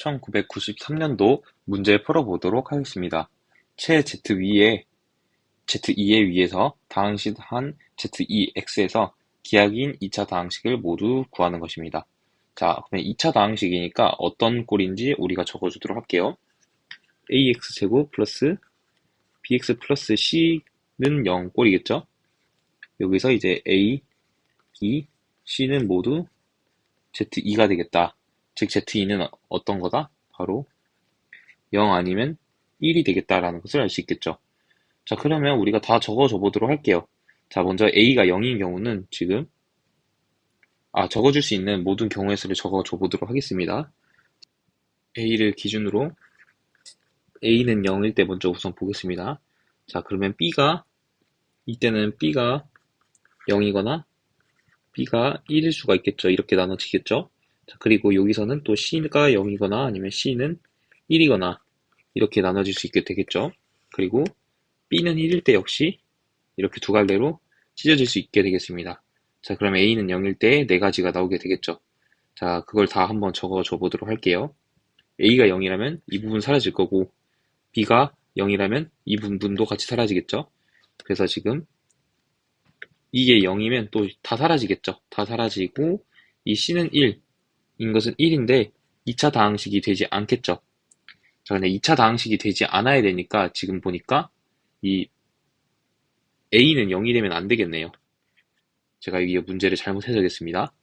1993년도 문제 풀어보도록 하겠습니다. 최 Z2의 Z2의 위에서 다항식한 Z2X에서 기하기인 2차 다항식을 모두 구하는 것입니다. 자, 그러면 2차 다항식이니까 어떤 꼴인지 우리가 적어주도록 할게요. ax제곱 플러스 bx 플러스 c는 0 꼴이겠죠? 여기서 이제 a, b, c는 모두 z2가 되겠다. 즉 z2는 어떤 거다? 바로 0 아니면 1이 되겠다라는 것을 알 수 있겠죠. 자 그러면 우리가 다 적어줘 보도록 할게요. 자 먼저 a가 0인 경우는 지금 아 적어줄 수 있는 모든 경우의 수를 적어줘 보도록 하겠습니다. a를 기준으로 a는 0일 때 먼저 우선 보겠습니다. 자 그러면 b가 이때는 b가 0이거나 b가 1일 수가 있겠죠. 이렇게 나눠지겠죠. 자, 그리고 여기서는 또 c가 0이거나 아니면 c는 1이거나 이렇게 나눠질 수 있게 되겠죠. 그리고 b는 1일 때 역시 이렇게 두 갈래로 찢어질 수 있게 되겠습니다. 자, 그럼 a는 0일 때 네 가지가 나오게 되겠죠. 자, 그걸 다 한번 적어줘 보도록 할게요. a가 0이라면 이 부분 사라질 거고 b가 0이라면 이 부분도 같이 사라지겠죠. 그래서 지금 이게 0이면 또 다 사라지겠죠. 다 사라지고 이 c는 1 인 것은 1인데 2차 다항식이 되지 않겠죠. 자, 근데 2차 다항식이 되지 않아야 되니까 지금 보니까 이 a는 0이 되면 안 되겠네요. 제가 여기 문제를 잘못 해석했습니다.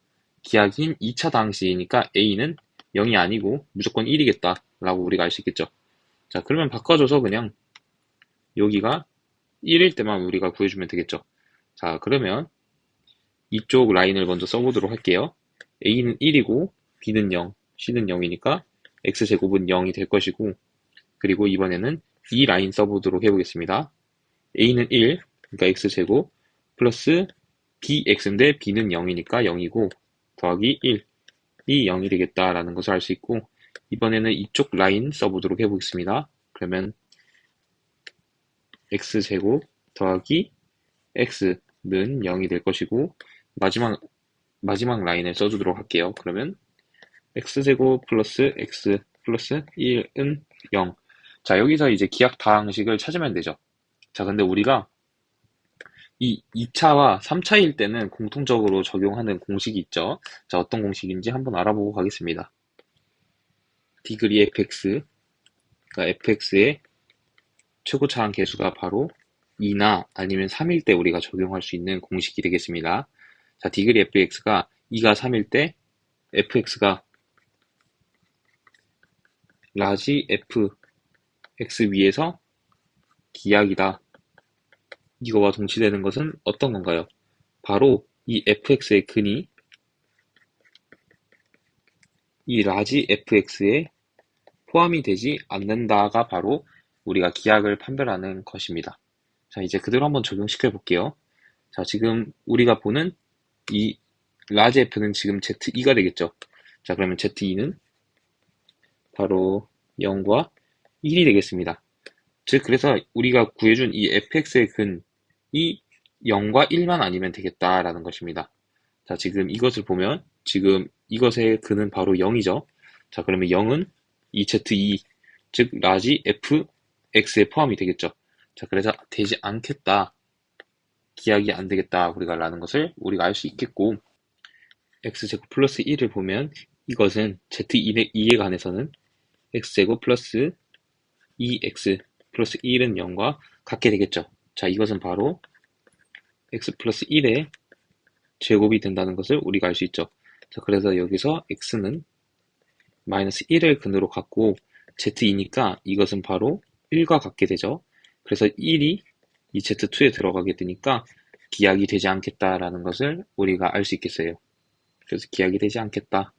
기하기인 2차 다항식이니까 a는 0이 아니고 무조건 1이겠다 라고 우리가 알 수 있겠죠. 자 그러면 바꿔줘서 그냥 여기가 1일 때만 우리가 구해주면 되겠죠. 자 그러면 이쪽 라인을 먼저 써보도록 할게요. a는 1이고 b는 0, c는 0이니까 x제곱은 0이 될 것이고 그리고 이번에는 이 라인 써보도록 해보겠습니다. a는 1, 그러니까 x제곱 플러스 bx인데 b는 0이니까 0이고 더하기 1, 이 0이 되겠다라는 것을 알 수 있고 이번에는 이쪽 라인 써보도록 해보겠습니다. 그러면 x제곱 더하기 x는 0이 될 것이고 마지막 마지막 라인을 써주도록 할게요. 그러면 x제곱 플러스 x 플러스 1은 0. 자 여기서 이제 기하 다항식을 찾으면 되죠. 자 근데 우리가 이 2차와 3차일 때는 공통적으로 적용하는 공식이 있죠. 자 어떤 공식인지 한번 알아보고 가겠습니다. 디그리 fx 그러니까 fx의 최고차항 계수가 바로 2나 아니면 3일 때 우리가 적용할 수 있는 공식이 되겠습니다. 자, 디그리 fx가 2가 3일 때 fx가 라지 fx 위에서 기약이다. 이거와 동치되는 것은 어떤 건가요? 바로 이 fx의 근이 이 라지 fx에 포함이 되지 않는다가 바로 우리가 기약을 판별하는 것입니다. 자, 이제 그대로 한번 적용시켜 볼게요. 자, 지금 우리가 보는 이 라지 f는 지금 z2가 되겠죠. 자, 그러면 z2는 바로 0과 1이 되겠습니다. 즉, 그래서 우리가 구해준 이 fx의 근이 0과 1만 아니면 되겠다라는 것입니다. 자, 지금 이것을 보면 지금 이것의 근은 바로 0이죠. 자, 그러면 0은 이 z2, 즉 라지 fx에 포함이 되겠죠. 자, 그래서 되지 않겠다. 기약이 안 되겠다. 우리가 라는 것을 우리가 알 수 있겠고 x제곱 플러스 1을 보면 이것은 z2에 관해서는 x제곱 플러스 2x 플러스 1은 0과 같게 되겠죠. 자, 이것은 바로 x 플러스 1의 제곱이 된다는 것을 우리가 알 수 있죠. 자, 그래서 여기서 x는 마이너스 1을 근으로 갖고 z2니까 이것은 바로 1과 같게 되죠. 그래서 1이 이 z2에 들어가게 되니까 기약이 되지 않겠다라는 것을 우리가 알 수 있겠어요. 그래서 기약이 되지 않겠다.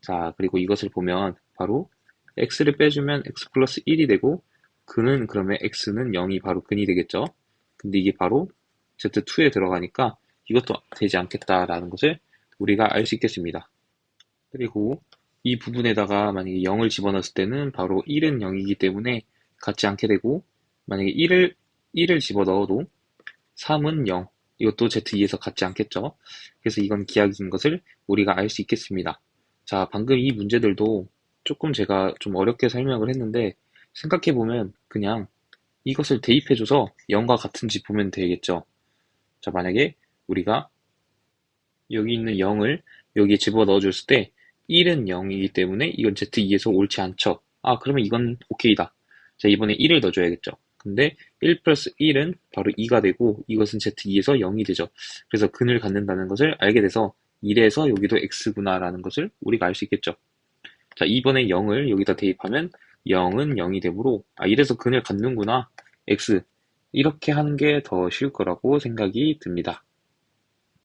자, 그리고 이것을 보면 바로 x를 빼주면 x 플러스 1이 되고 그는 그러면 x는 0이 바로 근이 되겠죠. 근데 이게 바로 z2에 들어가니까 이것도 되지 않겠다라는 것을 우리가 알 수 있겠습니다. 그리고 이 부분에다가 만약에 0을 집어넣었을 때는 바로 1은 0이기 때문에 같지 않게 되고 만약에 1을 1을 집어넣어도 3은 0 이것도 Z2에서 같지 않겠죠. 그래서 이건 기하기인 것을 우리가 알 수 있겠습니다. 자, 방금 이 문제들도 조금 제가 좀 어렵게 설명을 했는데 생각해 보면 그냥 이것을 대입해 줘서 0과 같은지 보면 되겠죠. 자, 만약에 우리가 여기 있는 0을 여기에 집어 넣어 줬을 때 1은 0이기 때문에 이건 Z2에서 옳지 않죠. 아, 그러면 이건 오케이다. 자, 이번에 1을 넣어 줘야겠죠. 근데 1 플러스 1은 바로 2가 되고 이것은 Z2에서 0이 되죠. 그래서 근을 갖는다는 것을 알게 돼서 1에서 여기도 X구나 라는 것을 우리가 알 수 있겠죠. 자, 이번에 0을 여기다 대입하면 0은 0이 되므로 아, 이래서 근을 갖는구나. X. 이렇게 하는 게 더 쉬울 거라고 생각이 듭니다.